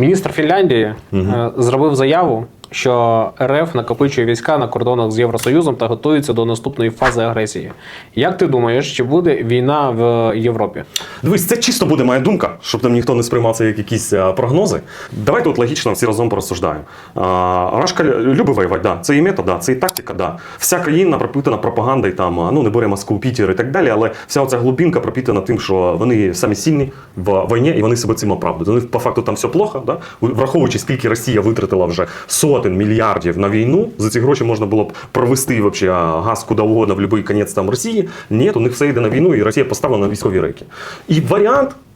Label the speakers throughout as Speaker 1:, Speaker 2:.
Speaker 1: Міністр Фінляндії угу. зробив заяву, що РФ накопичує війська на кордонах з Євросоюзом та готується до наступної фази агресії. Як ти думаєш, чи буде війна в Європі?
Speaker 2: Дивись, це чисто буде моя думка, щоб там ніхто не сприймав це як якісь прогнози. Давайте от логічно всі разом порозсуждаємо. Рашка любить воювати, да. це і метод, да. це і тактика, да. Вся країна пропитана пропагандою, там, ну не бере Москву, Пітер і так далі, але вся оця глубинка пропитана тим, що вони самі сильні в війні і вони себе цим оправдують. Них по факту там все плохо, да? враховуючи, скільки Росія витратила вже сотень мільярдів на війну, за ці гроші можна було б провести вообще газ куди угодно в будь-який кінець там Росії. Ні, у них все йде на війну, і Росія поставлена на військові рейки. І варіант.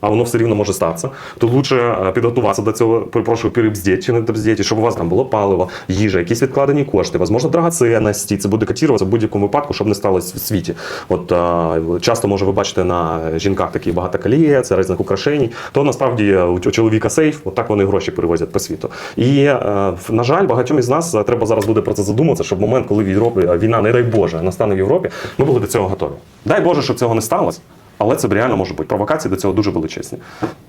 Speaker 2: А воно все рівно може статися. То лучше е, підготуватися до цього, перепрошую, перебздіть чи не добздіть, щоб у вас там було паливо, їжа, якісь відкладені кошти, можливо, драгоценності. Це буде котіруватися в будь-якому випадку, щоб не сталося в світі. От е, часто може ви бачите на жінках такі багато колієць, різних украшень. То насправді у чоловіка сейф, от так вони гроші перевозять по світу. І е, на жаль, багатьом із нас треба зараз буде про це задуматися, щоб в момент, коли в Європі війна, не дай Боже, настане в Європі, ми були до цього готові. Дай Боже, щоб цього не сталося. Але це реально може бути. Провокації до цього дуже величезні.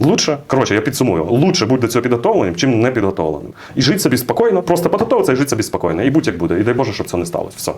Speaker 2: Лучше, коротше, я підсумую, лучше бути до цього підготовленим, чим не підготовленим. І жити собі спокійно, просто підготовитися і жити собі спокійно. І будь як буде. І дай Боже, щоб це не сталося. Все.